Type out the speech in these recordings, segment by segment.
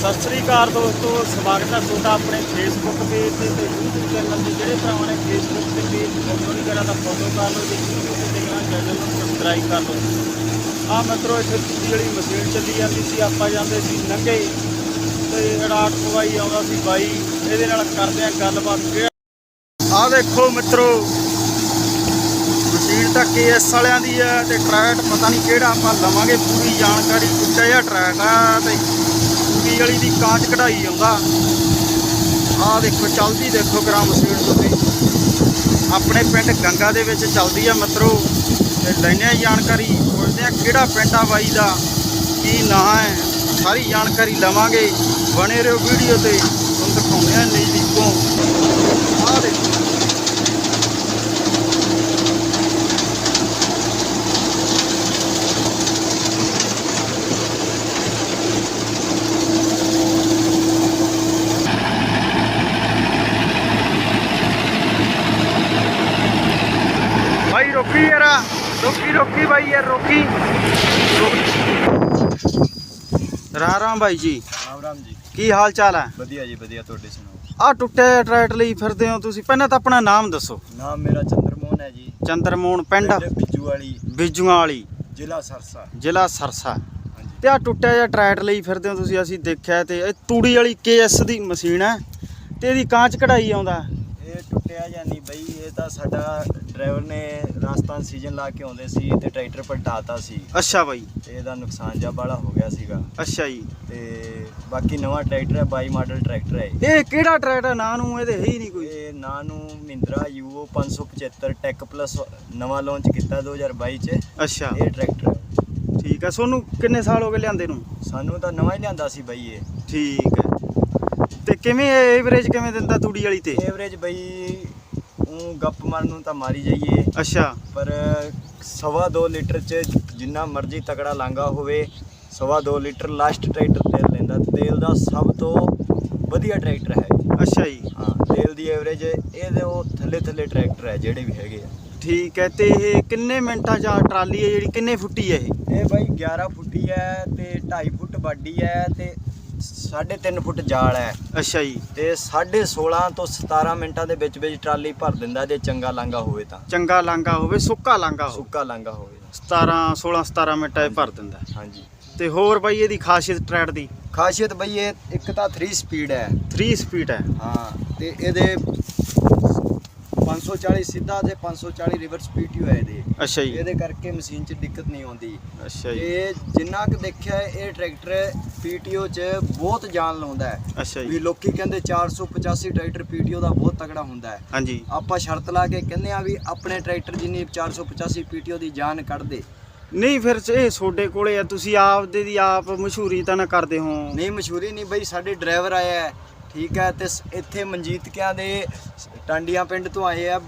ਸਤਿ ਸ੍ਰੀ ਅਕਾਲ ਦੋਸਤੋ, ਸਵਾਗਤ ਹੈ ਤੁਹਾਡਾ ਆਪਣੇ ਫੇਸਬੁੱਕ ਪੇਜ ਤੇ ਤੇ YouTube ਚੈਨਲ ਤੇ। ਜਿਹੜੇ ਭਰਾਵਾਂ ਨੇ ਫੇਸਬੁੱਕ ਤੇ ਪੇਜ ਫੋਲੋ ਨਹੀਂ ਕਰਿਆ ਫੋਲੋ ਕਰ ਲਓ ਜੇ YouTube ਤੇ ਦੇਖਣਾ ਚੈਨਲ ਨੂੰ ਸਬਸਕ੍ਰਾਈਬ ਕਰ ਲਓ। ਆ ਮਿੱਤਰੋ, ਇੱਥੇ ਦੂਜੀ ਵਾਲੀ ਮਸ਼ੀਨ ਚੱਲੀ ਜਾਂਦੀ ਸੀ। ਆਪਾਂ ਜਾਂਦੇ ਸੀ ਨੰਗੇ। ਤੇ ਰਾਤ ਪਵਾਈ ਆਉਂਦਾ ਸੀ ਬਾਈ। ਇਹਦੇ ਨਾਲ ਕਰਦੇ ਆ ਗੱਲਬਾਤ। ਆ ਦੇਖੋ ਮਿੱਤਰੋ ਮਸ਼ੀਨ ਤਾਂ ਕੇਐਸ ਵਾਲਿਆਂ ਦੀ ਹੈ ਤੇ ਟਰੈਟ ਪਤਾ ਨਹੀਂ ਕਿਹੜਾ ਆਪਾਂ ਲਵਾਂਗੇ। ਪੂਰੀ ਜਾਣਕਾਰੀ ਟੁੱਟਿਆ ਜਿਹਾ ਟਰੈਟ ਆ ਤੇ ਪੂਰੀ ਵਾਲੀ ਦੀ ਕਾਂਚ ਕਢਾਈ ਆਉਂਦਾ ਆਹ ਦੇਖੋ, ਚੱਲਦੀ ਦੇਖੋ ਗ੍ਰਾਮ ਮਸ਼ੀਨ ਤੁਸੀਂ। ਆਪਣੇ ਪਿੰਡ ਗੰਗਾ ਦੇ ਵਿੱਚ ਚੱਲਦੀ ਆ ਮਿੱਤਰੋ, ਤੇ ਲੈਣੇ ਆ ਜਾਣਕਾਰੀ, ਪੁੱਛਦੇ ਆ ਕਿਹੜਾ ਪਿੰਡ ਆ ਬਾਈ ਦਾ, ਕੀ ਨਾਂ ਹੈ, ਸਾਰੀ ਜਾਣਕਾਰੀ ਲਵਾਂਗੇ। ਬਣੇ ਰਹੋ ਵੀਡੀਓ ਤੇ, ਤੁਹਾਨੂੰ ਦਿਖਾਉਂਦੇ ਆ ਨਹੀਂ ਆਹ ਦੇਖੋ ਭਾਈ ਰੋਕੀ ਯਾਰ ਰੋਕੀ ਰੋਕੀ ਭਾਈ ਯਾਰ ਰੋਕੀ। ਰਾਮ ਰਾਮ ਭਾਈ ਜੀ। ਰਾਮ ਰਾਮ ਜੀ। ਕੀ ਹਾਲ ਚਾਲ ਹੈ? ਵਧੀਆ ਜੀ ਵਧੀਆ ਤੁਹਾਡੇ ਸੁਣਾਓ? ਆ ਟੁੱਟੇ ਟਰੈਟ ਲਈ ਫਿਰਦੇ ਹੋ ਤੁਸੀਂ। ਪਹਿਲਾਂ ਤਾਂ ਆਪਣਾ ਨਾਮ ਦੱਸੋ। ਨਾਮ ਮੇਰਾ ਚੰਦਰਮੋਹਨ ਹੈ ਜੀ। ਚੰਦਰਮੋਹਨ ਪਿੰਡ। ਬਿੱਜੂ ਵਾਲੀ ਬਿਜੂਆਂ ਵਾਲੀ ਜ਼ਿਲ੍ਹਾ ਸਰਸਾ। ਜ਼ਿਲ੍ਹਾ ਸਰਸਾ। ਤੇ ਆ ਟੁੱਟਿਆ ਜਿਹਾ ਟਰੈਟ ਲਈ ਫਿਰਦੇ ਹੋ ਤੁਸੀਂ ਅਸੀਂ ਦੇਖਿਆ ਤੇ ਇਹ ਤੂੜੀ ਵਾਲੀ ਕੇਐਸ ਦੀ ਮਸ਼ੀਨ ਹੈ। ਤੇ ਇਹਦੀ ਕਾਂਚ ਕਢਾਈ ਆਉਂਦਾ। ਇਹ ਟੁੱਟਿਆ ਜਾਂ ਨਹੀਂ ਬਈ ਇਹ ਤਾਂ ਸਾਡਾ ਡਰਾਈਵਰ ਨੇ ਰਾਜਸਥਾਨ ਸੀਜ਼ਨ ਲਾ ਕੇ ਆਉਂਦੇ ਸੀ ਤੇ ਟਰੈਕਟਰ ਪਲਟਾਤਾ ਸੀ। ਅੱਛਾ ਬਾਈ। ਤੇ ਇਹਦਾ ਨੁਕਸਾਨ ਜਾ ਬਾਲਾ ਹੋ ਗਿਆ ਸੀਗਾ। ਅੱਛਾ ਜੀ। ਤੇ ਬਾਕੀ ਨਵਾਂ ਟਰੈਕਟਰ ਹੈ 22 ਮਾਡਲ ਟਰੈਕਟਰ ਹੈ ਇਹ। ਕਿਹੜਾ ਟਰੈਟ ਹੈ? ਨਾਂ ਨੂੰ ਇਹਦੇ ਹੈ ਹੀ ਨਹੀਂ ਕੋਈ। ਇਹ ਨਾਂ ਨੂੰ ਮਹਿੰਦਰਾ ਯੂਓ 575 ਟੈਕ ਪਲੱਸ ਨਵਾਂ ਲਾਂਚ ਕੀਤਾ 2022 ਚ। ਅੱਛਾ। ਇਹ ਟਰੈਕਟਰ। ਠੀਕ ਹੈ ਸੋਨੂੰ ਕਿੰਨੇ ਸਾਲ ਹੋ ਗਏ ਲਿਆਂਦੇ ਨੂੰ? ਸਾਨੂੰ ਤਾਂ ਨਵਾਂ ਹੀ ਲਿਆਂਦਾ ਸੀ ਬਈ ਇਹ। ਠੀਕ ਹੈ। ਤੇ ਕਿਵੇਂ ਐਵਰੇਜ ਕਿਵੇਂ ਦਿੰਦਾ ਤੂੜੀ ਵਾਲੀ ਤੇ? ਐਵਰੇਜ ਬਈ ਉਹ ਗੱਪ ਮਾਰਨ ਨੂੰ ਤਾਂ ਮਾਰੀ ਜਾਈਏ। ਅੱਛਾ। ਪਰ ਸਵਾ ਦੋ ਲੀਟਰ ਚ ਜਿੰਨਾ ਮਰਜ਼ੀ ਤਕੜਾ ਲਾਂਗਾ ਹੋਵੇ ਸਵਾ ਦੋ ਲੀਟਰ ਲਾਸਟ ਟਰੈਕਟਰ ਤੇਲ ਲੈਂਦਾ। ਤੇਲ ਦਾ ਸਭ ਤੋਂ ਵਧੀਆ ਟਰੈਕਟਰ ਹੈ ਅੱਛਾ ਜੀ। ਹਾਂ ਤੇਲ ਦੀ ਐਵਰੇਜ ਇਹਦੇ ਉਹ ਥੱਲੇ ਥੱਲੇ ਟਰੈਕਟਰ ਹੈ ਜਿਹੜੇ ਵੀ ਹੈਗੇ ਆ। ਠੀਕ ਹੈ ਤੇ ਇਹ ਕਿੰਨੇ ਮਿੰਟਾਂ 'ਚ ਟਰਾਲੀ ਹੈ ਜਿਹੜੀ ਕਿੰਨੇ ਫੁੱਟੀ ਹੈ ਇਹ? ਇਹ ਬਾਈ 11 ਫੁੱਟੀ ਹੈ ਤੇ 2.5 ਫੁੱਟ ਬਾਡੀ ਹੈ ਤੇ 3.5 ਫੁੱਟ ਜਾਲ ਹੈ। ਅੱਛਾ ਜੀ। ਤੇ 16.5 ਤੋਂ 17 ਮਿੰਟਾਂ ਦੇ ਵਿੱਚ ਵਿੱਚ ਟਰਾਲੀ ਭਰ ਦਿੰਦਾ ਜੇ ਚੰਗਾ ਲਾਂਗਾ ਹੋਵੇ ਤਾਂ। ਚੰਗਾ ਲਾਂਗਾ ਹੋਵੇ ਸੁੱਕਾ ਲਾਂਗਾ ਹੋਵੇ। ਸੁੱਕਾ ਲਾਂਗਾ ਹੋਵੇ 17 16 17 ਮਿੰਟਾਂ 'ਚ ਭਰ ਦਿੰਦਾ। ਹਾਂਜੀ। ਤੇ ਹੋਰ ਬਾਈ ਇਹਦੀ ਖਾਸੀਅਤ ਟਰੈਟ ਦੀ? ਖਾਸੀਅਤ ਬਈ ਇਹ ਇੱਕ ਤਾਂ 3 ਸਪੀਡ ਹੈ। 3 ਸਪੀਡ ਹੈ। ਹਾਂ ਤੇ ਇਹਦੇ 540 ਸਿੱਧਾ ਤੇ 540 ਰਿਵਰਸ ਪੀਟੀਓ ਹੈ ਇਹਦੇ। ਅੱਛਾ ਜੀ। ਇਹਦੇ ਕਰਕੇ ਮਸ਼ੀਨ 'ਚ ਦਿੱਕਤ ਨਹੀਂ ਆਉਂਦੀ। ਅੱਛਾ ਜੀ। ਤੇ ਜਿੰਨਾ ਕੁ ਦੇਖਿਆ ਇਹ ਟਰੈਕਟਰ ਪੀਟੀਓ 'ਚ ਬਹੁਤ ਜਾਨ ਲਾਉਂਦਾ ਹੈ। ਅੱਛਾ ਵੀ ਜੀ ਲੋਕੀ ਕਹਿੰਦੇ 485 ਟਰੈਕਟਰ ਪੀਟੀਓ ਦਾ ਬਹੁਤ ਤਗੜਾ ਹੁੰਦਾ ਹੈ। ਹਾਂਜੀ। ਆਪਾਂ ਸ਼ਰਤ ਲਾ ਕੇ ਕਹਿੰਦੇ ਆ ਵੀ ਆਪਣੇ ਟਰੈਕਟਰ ਜਿੰਨੀ 485 ਪੀਟੀਓ ਦੀ ਜਾਨ ਕੱਢ ਦੇ ਨਹੀਂ ਫਿਰ ਇਹ ਤੁਹਾਡੇ ਕੋਲੇ ਆ ਤੁਸੀਂ ਆਪ ਦੇ ਆਪ ਮਸ਼ਹੂਰੀ ਤਾਂ ਨਾ ਕਰਦੇ ਹੋ। ਨਹੀਂ ਮਸ਼ਹੂਰੀ ਨਹੀਂ ਬਈ ਸਾਡੇ ਡਰਾਈਵਰ ਆਇਆ ਹੈ। ਠੀਕ ਹੈ ਤੇ ਇੱਥੇ ਮਨਜੀਤ ਕਿਆਂ ਦੇ ਟਾਂਡੀਆਂ ਪਿੰਡ ਤੋਂ ਆਏ ਆ।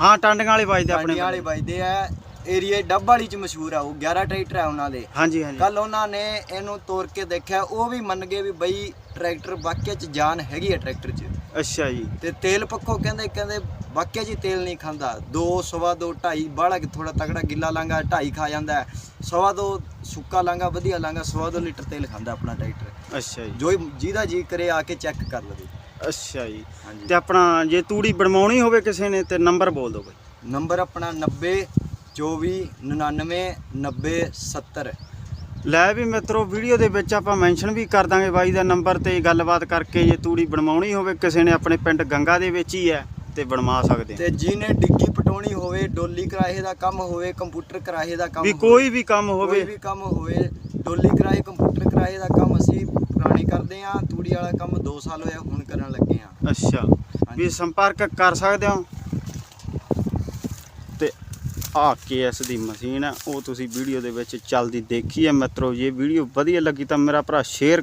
ਹਾਂ ਟਾਂਡੀਆਂ ਵਾਲੇ ਵੱਜਦੇ ਆਪਣੇ ਟਾਂਡੀਆਂ ਵਾਲੇ ਵੱਜਦੇ ਆ। ਏਰੀਆ ਡੱਬ ਵਾਲੀ ਚ ਮਸ਼ਹੂਰ ਆ ਉਹ 11 ਟਰੈਕਟਰ ਆ ਉਹਨਾਂ ਦੇ। ਹਾਂਜੀ ਹਾਂਜੀ। ਕੱਲ ਉਹਨਾਂ ਨੇ ਇਹਨੂੰ ਤੋੜ ਕੇ ਦੇਖਿਆ ਉਹ ਵੀ ਮੰਨ ਗਏ ਵੀ ਬਈ ਟਰੈਕਟਰ ਵਾਕਿਆ ਚ ਜਾਨ ਹੈਗੀ ਆ ਟਰੈਕਟਰ 'ਚ। ਅੱਛਾ ਜੀ। ਤੇ ਤੇਲ ਪੱਖੋਂ ਕਹਿੰਦੇ ਕਹਿੰਦੇ ਵਾਕਿਆ ਜੀ ਤੇਲ ਨਹੀਂ ਖਾਂਦਾ। 2 ਸਵਾ 2 2.5 ਬਾਹਲਾ ਕਿ ਥੋੜਾ ਤਗੜਾ ਗਿੱਲਾ ਲਾਂਗਾ 2.5 ਖਾ ਜਾਂਦਾ। ਸਵਾ 2 ਸੁੱਕਾ ਲਾਂਗਾ ਵਧੀਆ ਲਾਂਗਾ ਸਵਾ 2 ਲੀਟਰ ਤੇਲ ਖਾਂਦਾ ਆਪਣਾ ਟਰੈਕਟਰ। ਅੱਛਾ ਜੀ। ਜੋ ਜਿਹਦਾ ਜੀ ਕਰੇ ਆ ਕੇ ਚੈੱਕ ਕਰ ਲਵੇ। ਅੱਛਾ ਜੀ। ਤੇ ਆਪਣਾ ਜੇ ਤੂੜੀ ਬਣਵਾਉਣੀ ਹੋਵੇ ਕਿਸੇ ਨੇ ਤੇ ਨੰਬਰ ਬੋਲ ਦਿਓ ਬਈ। ਨੰਬਰ ਆਪਣਾ 90 24 99 90 70 ਲੈ ਵੀ ਮਿੱਤਰੋ ਵੀਡੀਓ ਦੇ ਵਿੱਚ ਆਪਾਂ ਮੈਂਸ਼ਨ ਵੀ ਕਰ ਦਾਂਗੇ ਬਾਈ ਦਾ ਨੰਬਰ ਤੇ ਗੱਲਬਾਤ ਕਰਕੇ ਜੇ ਤੂੜੀ ਬਣਵਾਉਣੀ ਹੋਵੇ ਕਿਸੇ ਨੇ ਆਪਣੇ ਪਿੰਡ ਗੰਗਾ ਦੇ ਵਿੱਚ ਹੀ ਹੈ ਤੇ ਬਣਵਾ ਸਕਦੇ। ਤੇ ਜਿਹਨੇ ਡਿੱਗੀ ਪਟਾਉਣੀ ਹੋਵੇ ਡੋਲੀ ਕਿਰਾਏ ਦਾ ਕੰਮ ਹੋਵੇ ਕੰਪਿਊਟਰ ਕਿਰਾਏ ਦਾ ਕੰਮ ਵੀ ਕੋਈ ਵੀ ਕੰਮ ਕੋਈ ਹੋਵੇ ਵੀ ਕੰਮ ਹੋਵੇ ਡੋਲੀ ਕਿਰਾਏ ਕੰਪਿਊਟਰ ਕਿਰਾਏ ਦਾ ਕੰਮ ਅਸੀਂ ਪੁਰਾਣੇ ਕਰਦੇ ਆ ਤੂੜੀ ਵਾਲਾ ਕੰਮ 2 ਸਾਲ ਹੋਇਆ ਹੁਣ ਕਰਨ ਲੱਗੇ ਆ ਅੱਛਾ ਵੀ ਸੰਪਰਕ ਕਰ ਸਕਦੇ ਹੋ? ਤੇ ਆ ਕੇਐਸ ਦੀ ਮਸ਼ੀਨ ਹੈ, ਉਹ ਤੁਸੀਂ ਵੀਡੀਓ ਦੇ ਵਿੱਚ ਚੱਲਦੀ ਦੇਖੀ ਹੈ ਮਿੱਤਰੋ, ਜੇ ਵੀਡੀਓ ਵਧੀਆ ਲੱਗੀ ਤਾਂ ਮੇਰਾ ਭਰਾ ਸ਼ੇਅਰ